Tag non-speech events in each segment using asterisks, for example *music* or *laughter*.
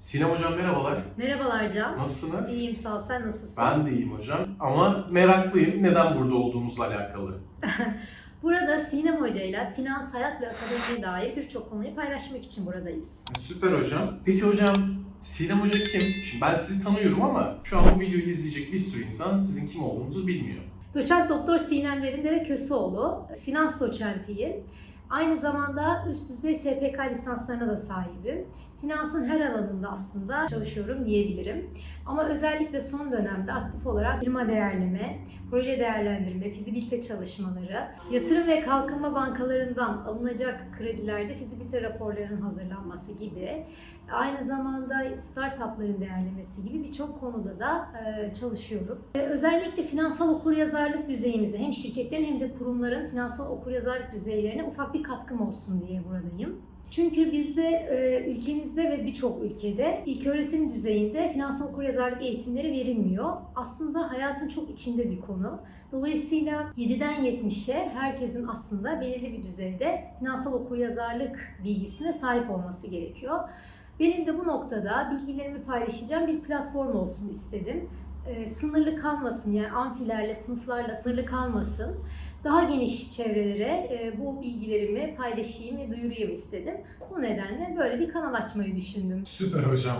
Sinem hocam merhabalar. Merhabalar Can. Nasılsınız? İyiyim sağ ol. Sen nasılsın? Ben de iyiyim hocam. Ama meraklıyım neden burada olduğumuzla alakalı. *laughs* Burada Sinem Hoca ile finans, hayat ve akademiye dair birçok konuyu paylaşmak için buradayız. Süper hocam. Peki hocam Sinem hoca kim? Şimdi ben sizi tanıyorum ama şu an bu videoyu izleyecek bir sürü insan sizin kim olduğunuzu bilmiyor. Doçent Doktor Sinem Verindere Köseoğlu, finans doçentiyim. Aynı zamanda üst düzey SPK lisanslarına da sahibim. Finansın her alanında aslında çalışıyorum diyebilirim. Ama özellikle son dönemde aktif olarak firma değerleme, proje değerlendirme, fizibilite çalışmaları, yatırım ve kalkınma bankalarından alınacak kredilerde fizibilite raporlarının hazırlanması gibi, aynı zamanda startupların değerlemesi gibi birçok konuda da e, çalışıyorum. E, Özellikle finansal okuryazarlık düzeyimize hem şirketlerin hem de kurumların finansal okuryazarlık düzeylerine ufak bir katkım olsun diye buradayım. Çünkü bizde e, ülkemizde ve birçok ülkede ilk öğretim düzeyinde finansal okuryazarlık eğitimleri verilmiyor. Aslında hayatın çok içinde bir konu. Dolayısıyla 7'den 70'e herkesin aslında belirli bir düzeyde finansal okuryazarlık bilgisine sahip olması gerekiyor. Benim de bu noktada bilgilerimi paylaşacağım bir platform olsun istedim. E, sınırlı kalmasın yani amfilerle, sınıflarla sınırlı kalmasın. Daha geniş çevrelere e, bu bilgilerimi paylaşayım ve duyurayım istedim. Bu nedenle böyle bir kanal açmayı düşündüm. Süper hocam.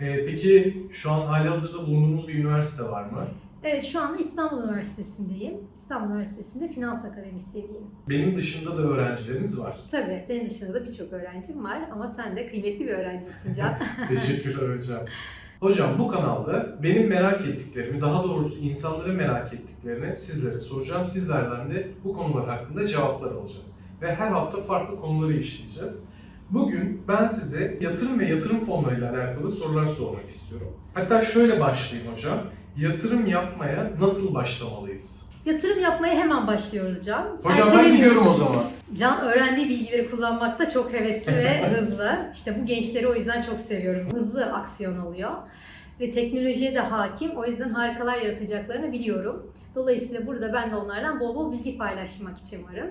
Ee, peki şu an halihazırda bulunduğumuz bir üniversite var mı? Evet şu anda İstanbul Üniversitesi'ndeyim. İstanbul Üniversitesi'nde finans akademisyeniyim. Benim dışında da öğrencileriniz var. Tabii senin dışında da birçok öğrencim var ama sen de kıymetli bir öğrencisin Can. *laughs* Teşekkürler hocam. Hocam bu kanalda benim merak ettiklerimi, daha doğrusu insanların merak ettiklerini sizlere soracağım. Sizlerden de bu konular hakkında cevaplar alacağız. Ve her hafta farklı konuları işleyeceğiz. Bugün ben size yatırım ve yatırım fonlarıyla alakalı sorular sormak istiyorum. Hatta şöyle başlayayım hocam. Yatırım yapmaya nasıl başlamalıyız? Yatırım yapmaya hemen başlıyoruz Can. Hocam ben gidiyorum o zaman. Can öğrendiği bilgileri kullanmakta çok hevesli ve *laughs* hızlı. İşte bu gençleri o yüzden çok seviyorum. Hızlı aksiyon alıyor ve teknolojiye de hakim. O yüzden harikalar yaratacaklarını biliyorum. Dolayısıyla burada ben de onlardan bol bol bilgi paylaşmak için varım.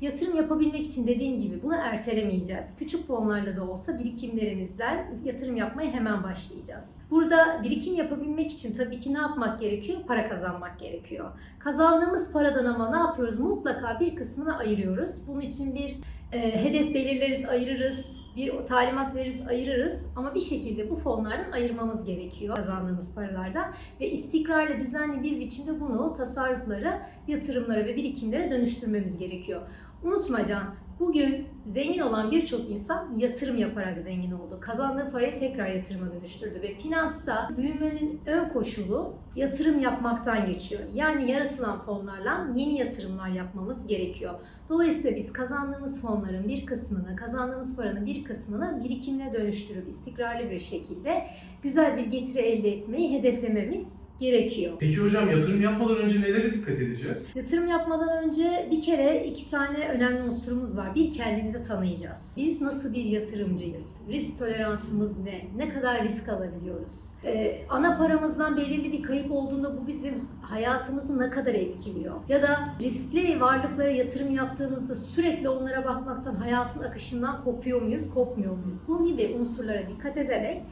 Yatırım yapabilmek için dediğim gibi bunu ertelemeyeceğiz. Küçük fonlarla da olsa birikimlerimizden yatırım yapmaya hemen başlayacağız. Burada birikim yapabilmek için tabii ki ne yapmak gerekiyor? Para kazanmak gerekiyor. Kazandığımız paradan ama ne yapıyoruz? Mutlaka bir kısmını ayırıyoruz. Bunun için bir e, hedef belirleriz, ayırırız. Bir talimat veririz, ayırırız. Ama bir şekilde bu fonlardan ayırmamız gerekiyor kazandığımız paralardan. Ve istikrarlı, düzenli bir biçimde bunu tasarruflara, yatırımlara ve birikimlere dönüştürmemiz gerekiyor. Unutma Can, bugün zengin olan birçok insan yatırım yaparak zengin oldu. Kazandığı parayı tekrar yatırıma dönüştürdü ve finansta büyümenin ön koşulu yatırım yapmaktan geçiyor. Yani yaratılan fonlarla yeni yatırımlar yapmamız gerekiyor. Dolayısıyla biz kazandığımız fonların bir kısmını, kazandığımız paranın bir kısmını birikimine dönüştürüp istikrarlı bir şekilde güzel bir getiri elde etmeyi hedeflememiz gerekiyor. Peki hocam yatırım yapmadan önce nelere dikkat edeceğiz? Yatırım yapmadan önce bir kere iki tane önemli unsurumuz var. Bir kendimizi tanıyacağız. Biz nasıl bir yatırımcıyız? Risk toleransımız ne? Ne kadar risk alabiliyoruz? Ee, ana paramızdan belirli bir kayıp olduğunda bu bizim hayatımızı ne kadar etkiliyor? Ya da riskli varlıklara yatırım yaptığımızda sürekli onlara bakmaktan hayatın akışından kopuyor muyuz, kopmuyor muyuz? Bu gibi unsurlara dikkat ederek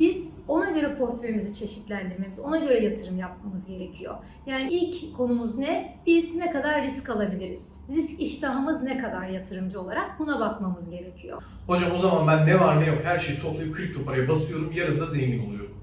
biz ona göre portföyümüzü çeşitlendirmemiz, ona göre yatırım yapmamız gerekiyor. Yani ilk konumuz ne? Biz ne kadar risk alabiliriz? Risk iştahımız ne kadar yatırımcı olarak buna bakmamız gerekiyor. Hocam o zaman ben ne var ne yok her şeyi toplayıp kripto paraya basıyorum. Yarın da zengin oluyorum.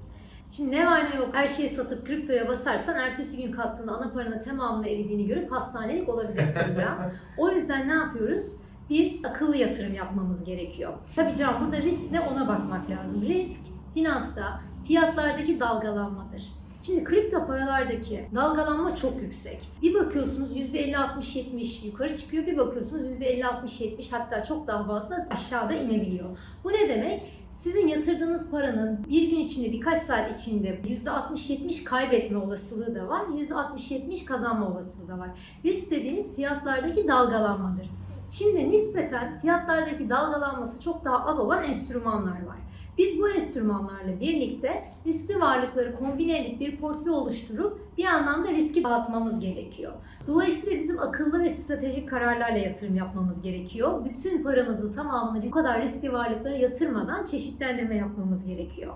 Şimdi ne var ne yok her şeyi satıp kriptoya basarsan ertesi gün kalktığında ana paranın tamamını eridiğini görüp hastanelik olabilirsin Can. *laughs* O yüzden ne yapıyoruz? Biz akıllı yatırım yapmamız gerekiyor. Tabii Can burada risk ne ona bakmak lazım. Risk finansta fiyatlardaki dalgalanmadır. Şimdi kripto paralardaki dalgalanma çok yüksek. Bir bakıyorsunuz %50-60-70 yukarı çıkıyor, bir bakıyorsunuz %50-60-70 hatta çok daha fazla aşağıda inebiliyor. Bu ne demek? Sizin yatırdığınız paranın bir gün içinde birkaç saat içinde %60-70 kaybetme olasılığı da var, %60-70 kazanma olasılığı da var. Risk dediğimiz fiyatlardaki dalgalanmadır. Şimdi nispeten fiyatlardaki dalgalanması çok daha az olan enstrümanlar var. Biz bu enstrümanlarla birlikte riskli varlıkları kombine edip bir portföy oluşturup bir anlamda riski dağıtmamız gerekiyor. Dolayısıyla bizim akıllı ve stratejik kararlarla yatırım yapmamız gerekiyor. Bütün paramızı tamamını bu kadar riskli varlıklara yatırmadan çeşitlendirme yapmamız gerekiyor.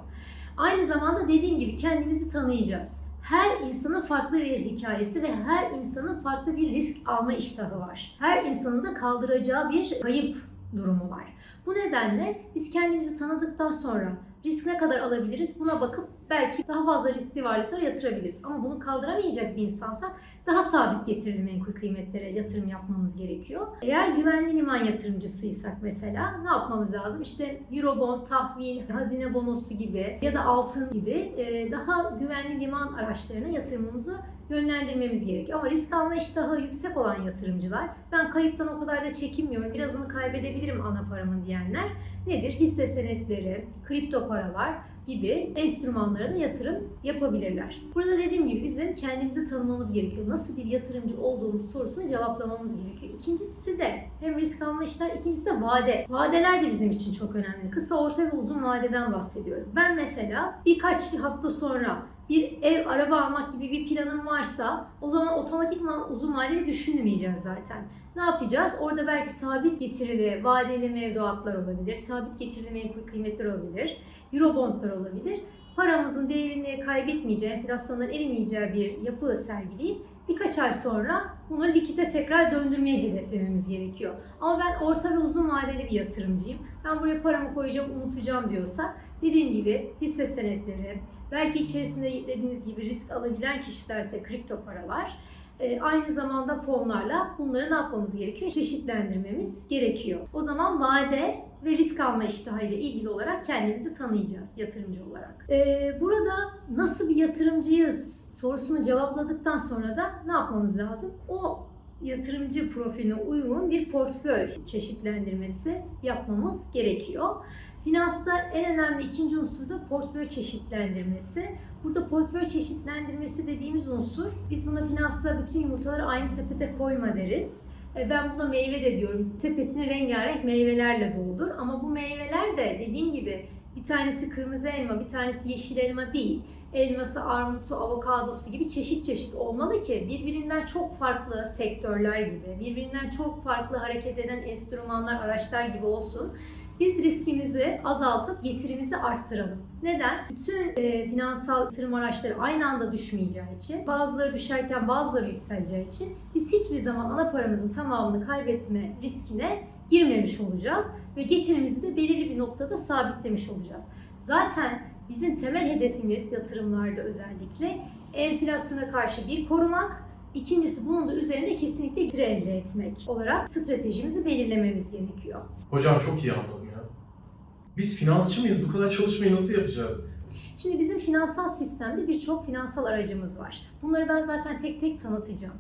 Aynı zamanda dediğim gibi kendimizi tanıyacağız. Her insanın farklı bir hikayesi ve her insanın farklı bir risk alma iştahı var. Her insanın da kaldıracağı bir kayıp durumu var. Bu nedenle biz kendimizi tanıdıktan sonra risk ne kadar alabiliriz buna bakıp belki daha fazla riskli varlıklara yatırabiliriz. Ama bunu kaldıramayacak bir insansak daha sabit getirili menkul kıymetlere yatırım yapmamız gerekiyor. Eğer güvenli liman yatırımcısıysak mesela ne yapmamız lazım? İşte Eurobond, tahvil, hazine bonosu gibi ya da altın gibi e, daha güvenli liman araçlarına yatırımımızı yönlendirmemiz gerekiyor. Ama risk alma iştahı yüksek olan yatırımcılar, ben kayıptan o kadar da çekinmiyorum, birazını kaybedebilirim ana paramın diyenler nedir? Hisse senetleri, kripto paralar gibi enstrümanlara da yatırım yapabilirler. Burada dediğim gibi bizim kendimizi tanımamız gerekiyor. Nasıl bir yatırımcı olduğumuz sorusunu cevaplamamız gerekiyor. İkincisi de hem risk alma işler, ikincisi de vade. Vadeler de bizim için çok önemli. Kısa, orta ve uzun vadeden bahsediyoruz. Ben mesela birkaç hafta sonra bir ev, araba almak gibi bir planım varsa o zaman otomatikman uzun vadeli düşünmeyeceğiz zaten. Ne yapacağız? Orada belki sabit getirili vadeli mevduatlar olabilir, sabit getirili menkul kıymetler olabilir, eurobondlar olabilir. Paramızın değerini kaybetmeyeceği, enflasyondan erimeyeceği bir yapı sergileyip birkaç ay sonra bunu likite tekrar döndürmeyi hedeflememiz gerekiyor. Ama ben orta ve uzun vadeli bir yatırımcıyım. Ben buraya paramı koyacağım, unutacağım diyorsa dediğim gibi hisse senetleri, belki içerisinde dediğiniz gibi risk alabilen kişilerse kripto paralar, e, aynı zamanda fonlarla bunları ne yapmamız gerekiyor? Çeşitlendirmemiz gerekiyor. O zaman vade ve risk alma iştahıyla ilgili olarak kendimizi tanıyacağız yatırımcı olarak. E, burada nasıl bir yatırımcıyız sorusunu cevapladıktan sonra da ne yapmamız lazım? O yatırımcı profiline uygun bir portföy çeşitlendirmesi yapmamız gerekiyor. Finansta en önemli ikinci unsur da portföy çeşitlendirmesi. Burada portföy çeşitlendirmesi dediğimiz unsur, biz buna finansta bütün yumurtaları aynı sepete koyma deriz. E, Ben buna meyve de diyorum. Sepetini rengarenk meyvelerle doldur. Ama bu meyveler de dediğim gibi bir tanesi kırmızı elma, bir tanesi yeşil elma değil. Elması, armutu, avokadosu gibi çeşit çeşit olmalı ki birbirinden çok farklı sektörler gibi, birbirinden çok farklı hareket eden enstrümanlar, araçlar gibi olsun. Biz riskimizi azaltıp getirimizi arttıralım. Neden? Bütün e, finansal yatırım araçları aynı anda düşmeyeceği için, bazıları düşerken bazıları yükseleceği için biz hiçbir zaman ana paramızın tamamını kaybetme riskine girmemiş olacağız ve getirimizi de belirli bir noktada sabitlemiş olacağız. Zaten bizim temel hedefimiz yatırımlarda özellikle enflasyona karşı bir korumak, ikincisi bunun da üzerine kesinlikle getiri elde etmek olarak stratejimizi belirlememiz gerekiyor. Hocam çok iyi anladım. Biz finansçı mıyız? Bu kadar çalışmayı nasıl yapacağız? Şimdi bizim finansal sistemde birçok finansal aracımız var. Bunları ben zaten tek tek tanıtacağım.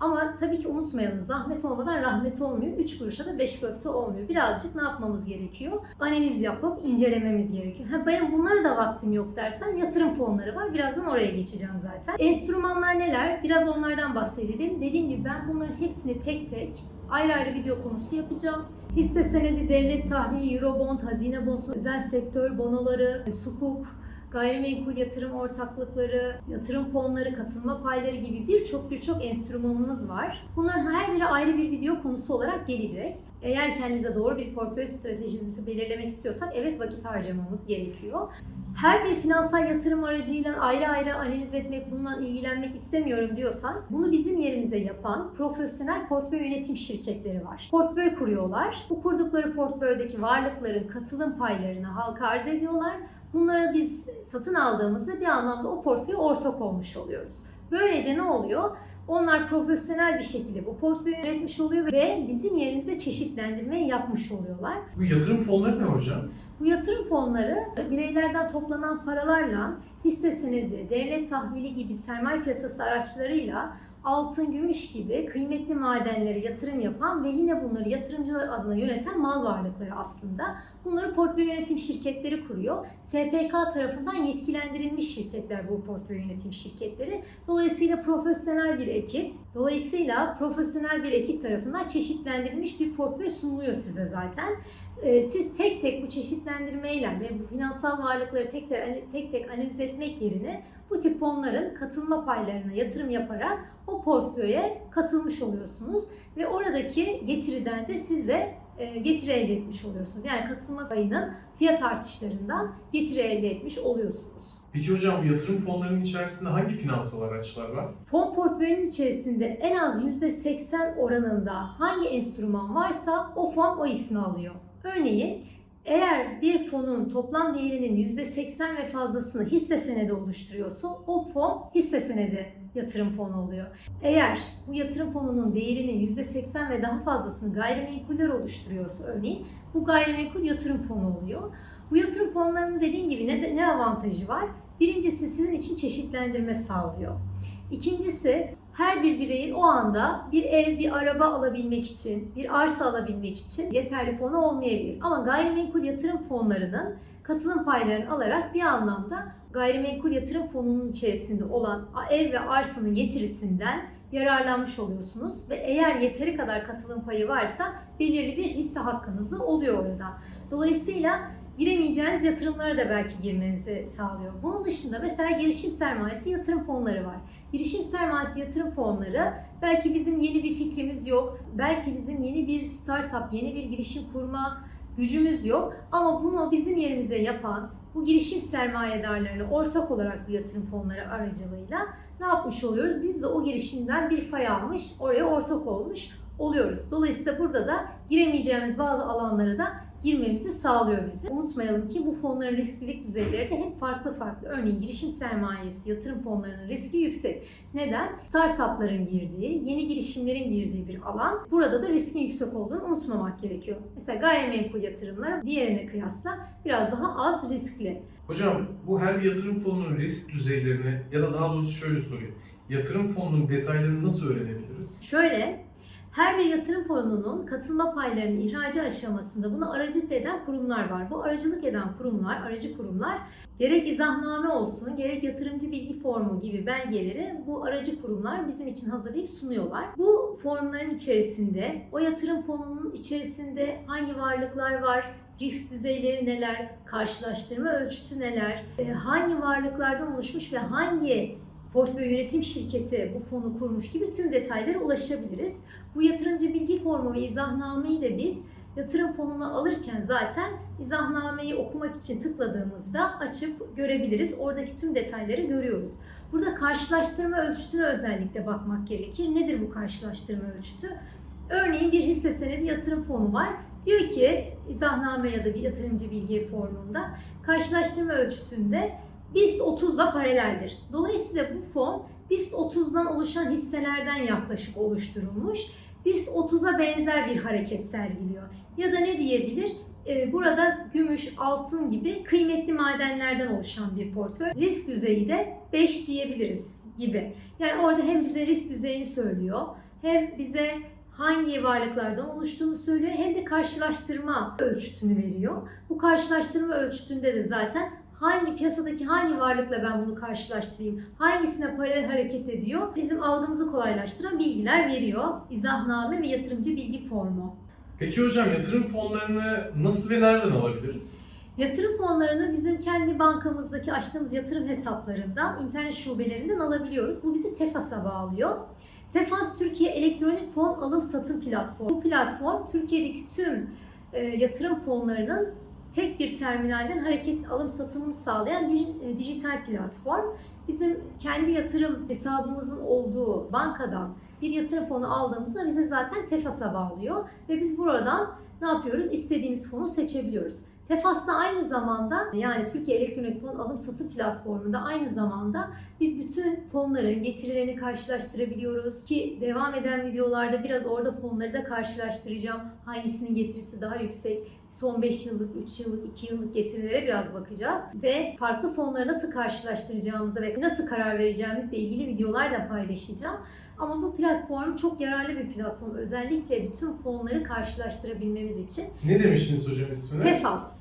Ama tabii ki unutmayalım zahmet olmadan rahmet olmuyor. 3 kuruşa da 5 köfte olmuyor. Birazcık ne yapmamız gerekiyor? Analiz yapıp incelememiz gerekiyor. Ha benim bunlara da vaktim yok dersen yatırım fonları var. Birazdan oraya geçeceğim zaten. Enstrümanlar neler? Biraz onlardan bahsedelim. Dediğim gibi ben bunların hepsini tek tek ayrı ayrı video konusu yapacağım. Hisse senedi, devlet tahvili, eurobond, hazine bonosu, özel sektör bonoları, sukuk, gayrimenkul yatırım ortaklıkları, yatırım fonları, katılma payları gibi birçok birçok enstrümanımız var. Bunların her biri ayrı bir video konusu olarak gelecek. Eğer kendimize doğru bir portföy stratejisi belirlemek istiyorsak evet vakit harcamamız gerekiyor. Her bir finansal yatırım aracıyla ayrı ayrı analiz etmek, bundan ilgilenmek istemiyorum diyorsan bunu bizim yerimize yapan profesyonel portföy yönetim şirketleri var. Portföy kuruyorlar. Bu kurdukları portföydeki varlıkların katılım paylarını halka arz ediyorlar. Bunlara biz satın aldığımızda bir anlamda o portföye ortak olmuş oluyoruz. Böylece ne oluyor? Onlar profesyonel bir şekilde bu portföyü yönetmiş oluyor ve bizim yerimize çeşitlendirmeyi yapmış oluyorlar. Bu yatırım fonları ne hocam? Bu yatırım fonları bireylerden toplanan paralarla hisse senedi, devlet tahvili gibi sermaye piyasası araçlarıyla altın, gümüş gibi kıymetli madenlere yatırım yapan ve yine bunları yatırımcılar adına yöneten mal varlıkları aslında. Bunları portföy yönetim şirketleri kuruyor. SPK tarafından yetkilendirilmiş şirketler bu portföy yönetim şirketleri. Dolayısıyla profesyonel bir ekip, dolayısıyla profesyonel bir ekip tarafından çeşitlendirilmiş bir portföy sunuluyor size zaten. Ee, Siz tek tek bu çeşitlendirmeyle ve bu finansal varlıkları tek tek, tek tek analiz etmek yerine bu tip fonların katılma paylarına yatırım yaparak o portföye katılmış oluyorsunuz ve oradaki getiriden de siz de e, getiri elde etmiş oluyorsunuz. Yani katılma payının fiyat artışlarından getiri elde etmiş oluyorsunuz. Peki hocam bu yatırım fonlarının içerisinde hangi finansal araçlar var? Fon portföyünün içerisinde en az %80 oranında hangi enstrüman varsa o fon o ismi alıyor. Örneğin eğer bir fonun toplam değerinin %80 ve fazlasını hisse senedi oluşturuyorsa o fon hisse senedi yatırım fonu oluyor. Eğer bu yatırım fonunun değerinin %80 ve daha fazlasını gayrimenkuller oluşturuyorsa örneğin bu gayrimenkul yatırım fonu oluyor. Bu yatırım fonlarının dediğim gibi ne, ne avantajı var? Birincisi sizin için çeşitlendirme sağlıyor. İkincisi her bir bireyin o anda bir ev, bir araba alabilmek için, bir arsa alabilmek için yeterli fonu olmayabilir. Ama gayrimenkul yatırım fonlarının katılım paylarını alarak bir anlamda gayrimenkul yatırım fonunun içerisinde olan ev ve arsanın getirisinden yararlanmış oluyorsunuz ve eğer yeteri kadar katılım payı varsa belirli bir hisse hakkınız da oluyor orada. Dolayısıyla giremeyeceğiniz yatırımlara da belki girmenizi sağlıyor. Bunun dışında mesela girişim sermayesi yatırım fonları var. Girişim sermayesi yatırım fonları belki bizim yeni bir fikrimiz yok. Belki bizim yeni bir startup, yeni bir girişim kurma gücümüz yok. Ama bunu bizim yerimize yapan bu girişim sermayedarlarına ortak olarak bu yatırım fonları aracılığıyla ne yapmış oluyoruz? Biz de o girişimden bir pay almış, oraya ortak olmuş oluyoruz. Dolayısıyla burada da giremeyeceğimiz bazı alanlara da girmemizi sağlıyor bizi. Unutmayalım ki bu fonların risklilik düzeyleri de hep farklı farklı. Örneğin girişim sermayesi, yatırım fonlarının riski yüksek. Neden? Startupların girdiği, yeni girişimlerin girdiği bir alan. Burada da riskin yüksek olduğunu unutmamak gerekiyor. Mesela gayrimenkul yatırımları diğerine kıyasla biraz daha az riskli. Hocam bu her bir yatırım fonunun risk düzeylerini ya da daha doğrusu şöyle sorayım. Yatırım fonunun detaylarını nasıl öğrenebiliriz? Şöyle, her bir yatırım fonunun katılma paylarının ihracı aşamasında buna aracılık eden kurumlar var. Bu aracılık eden kurumlar, aracı kurumlar gerek izahname olsun, gerek yatırımcı bilgi formu gibi belgeleri bu aracı kurumlar bizim için hazırlayıp sunuyorlar. Bu formların içerisinde o yatırım fonunun içerisinde hangi varlıklar var, risk düzeyleri neler, karşılaştırma ölçütü neler, e, hangi varlıklardan oluşmuş ve hangi portföy yönetim şirketi bu fonu kurmuş gibi tüm detaylara ulaşabiliriz. Bu yatırımcı bilgi formu ve izahnameyi de biz yatırım fonunu alırken zaten izahnameyi okumak için tıkladığımızda açıp görebiliriz. Oradaki tüm detayları görüyoruz. Burada karşılaştırma ölçütüne özellikle bakmak gerekir. Nedir bu karşılaştırma ölçütü? Örneğin bir hisse senedi yatırım fonu var. Diyor ki izahname ya da bir yatırımcı bilgi formunda karşılaştırma ölçütünde BIST 30 ile paraleldir. Dolayısıyla bu fon BIST 30'dan oluşan hisselerden yaklaşık oluşturulmuş. BIST 30'a benzer bir hareket sergiliyor. Ya da ne diyebilir? Ee, Burada gümüş, altın gibi kıymetli madenlerden oluşan bir portföy. Risk düzeyi de 5 diyebiliriz gibi. Yani orada hem bize risk düzeyini söylüyor, hem bize hangi varlıklardan oluştuğunu söylüyor, hem de karşılaştırma ölçütünü veriyor. Bu karşılaştırma ölçütünde de zaten hangi piyasadaki hangi varlıkla ben bunu karşılaştırayım, hangisine paralel hareket ediyor, bizim algımızı kolaylaştıran bilgiler veriyor. İzahname ve yatırımcı bilgi formu. Peki hocam yatırım fonlarını nasıl ve nereden alabiliriz? Yatırım fonlarını bizim kendi bankamızdaki açtığımız yatırım hesaplarından, internet şubelerinden alabiliyoruz. Bu bizi TEFAS'a bağlıyor. TEFAS Türkiye Elektronik Fon Alım Satım Platformu. Bu platform Türkiye'deki tüm e, yatırım fonlarının tek bir terminalden hareket alım satımını sağlayan bir e, dijital platform. Bizim kendi yatırım hesabımızın olduğu bankadan bir yatırım fonu aldığımızda bize zaten TEFAS'a bağlıyor ve biz buradan ne yapıyoruz? İstediğimiz fonu seçebiliyoruz. Tefas da aynı zamanda yani Türkiye Elektronik Fon Alım Satım Platformu'nda aynı zamanda biz bütün fonların getirilerini karşılaştırabiliyoruz ki devam eden videolarda biraz orada fonları da karşılaştıracağım. Hangisinin getirisi daha yüksek, son 5 yıllık, 3 yıllık, 2 yıllık getirilere biraz bakacağız. Ve farklı fonları nasıl karşılaştıracağımızı ve nasıl karar vereceğimizle ilgili videolar da paylaşacağım. Ama bu platform çok yararlı bir platform. Özellikle bütün fonları karşılaştırabilmemiz için. Ne demiştiniz hocam ismini? Tefas.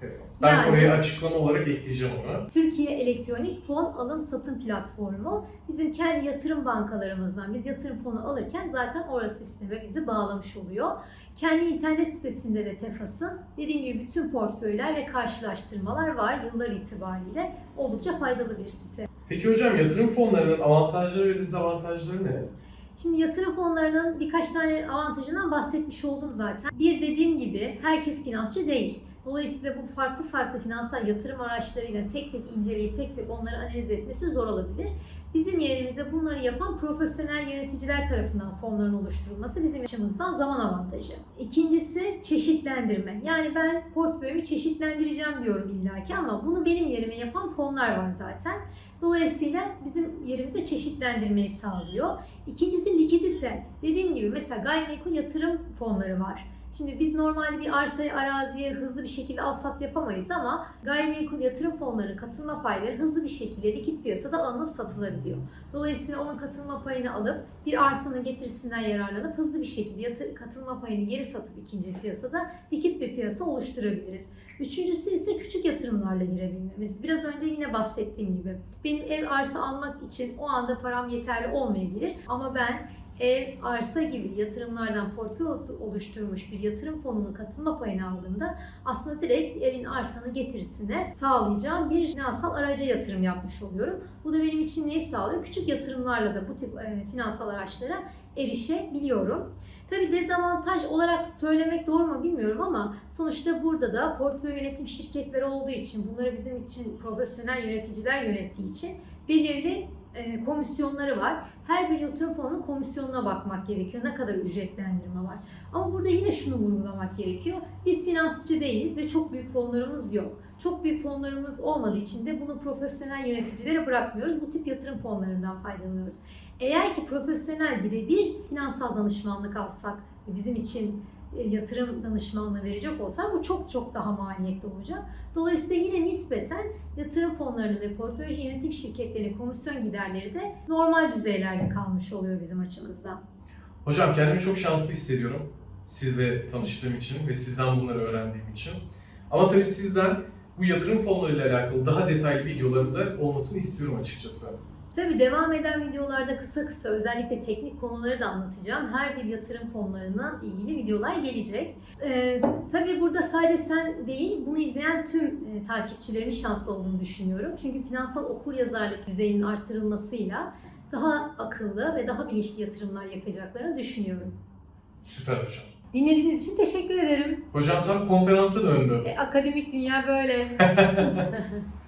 Tefas. Ben Yani- oraya açıklama olarak ekleyeceğim onu. Türkiye Elektronik Fon Alım Satım Platformu bizim kendi yatırım bankalarımızdan biz yatırım fonu alırken zaten orası sisteme bizi bağlamış oluyor. Kendi internet sitesinde de Tefas'ın dediğim gibi bütün portföyler ve karşılaştırmalar var yıllar itibariyle. Oldukça faydalı bir site. Peki hocam yatırım fonlarının avantajları ve dezavantajları ne? Şimdi yatırım fonlarının birkaç tane avantajından bahsetmiş oldum zaten. Bir dediğim gibi herkes finansçı değil. Dolayısıyla bu farklı farklı finansal yatırım araçlarıyla tek tek inceleyip tek tek onları analiz etmesi zor olabilir. Bizim yerimize bunları yapan profesyonel yöneticiler tarafından fonların oluşturulması bizim açımızdan zaman avantajı. İkincisi çeşitlendirme. Yani ben portföyümü çeşitlendireceğim diyorum illaki ama bunu benim yerime yapan fonlar var zaten. Dolayısıyla bizim yerimize çeşitlendirmeyi sağlıyor. İkincisi likidite. Dediğim gibi mesela gayrimenkul yatırım fonları var. Şimdi biz normalde bir arsaya, araziye hızlı bir şekilde al sat yapamayız ama gayrimenkul yatırım fonlarının katılma payları hızlı bir şekilde likit piyasada alınıp satılabiliyor. Dolayısıyla onun katılma payını alıp bir arsanın getirisinden yararlanıp hızlı bir şekilde yatır, katılma payını geri satıp ikinci piyasada likit bir piyasa oluşturabiliriz. Üçüncüsü ise küçük yatırımlarla girebilmemiz. Biraz önce yine bahsettiğim gibi benim ev arsa almak için o anda param yeterli olmayabilir ama ben ev, arsa gibi yatırımlardan portföy oluşturmuş bir yatırım fonunun katılma payını aldığımda aslında direkt evin arsanın getirisine sağlayacağım bir finansal araca yatırım yapmış oluyorum. Bu da benim için neyi sağlıyor? Küçük yatırımlarla da bu tip e, finansal araçlara erişebiliyorum. Tabi dezavantaj olarak söylemek doğru mu bilmiyorum ama sonuçta burada da portföy yönetim şirketleri olduğu için bunları bizim için profesyonel yöneticiler yönettiği için belirli e, komisyonları var. Her bir yatırım fonunun komisyonuna bakmak gerekiyor. Ne kadar ücretlendirme var. Ama burada yine şunu vurgulamak gerekiyor. Biz finansçı değiliz ve çok büyük fonlarımız yok. Çok büyük fonlarımız olmadığı için de bunu profesyonel yöneticilere bırakmıyoruz. Bu tip yatırım fonlarından faydalanıyoruz. Eğer ki profesyonel birebir finansal danışmanlık alsak bizim için yatırım danışmanlığı verecek olsak bu çok çok daha maliyetli olacak. Dolayısıyla yine nispeten yatırım fonlarının ve portföy yönetim şirketlerinin komisyon giderleri de normal düzeylerde kalmış oluyor bizim açımızdan. Hocam kendimi çok şanslı hissediyorum. Sizle tanıştığım için ve sizden bunları öğrendiğim için. Ama tabii sizden bu yatırım fonlarıyla alakalı daha detaylı videoların da olmasını istiyorum açıkçası. Tabii devam eden videolarda kısa kısa özellikle teknik konuları da anlatacağım. Her bir yatırım fonlarına ilgili videolar gelecek. Ee, tabii burada sadece sen değil, bunu izleyen tüm e, takipçilerimin şanslı olduğunu düşünüyorum. Çünkü finansal okur yazarlık düzeyinin arttırılmasıyla daha akıllı ve daha bilinçli yatırımlar yapacaklarını düşünüyorum. Süper hocam. Dinlediğiniz için teşekkür ederim. Hocam tam konferansa döndü. E, akademik dünya böyle. *laughs*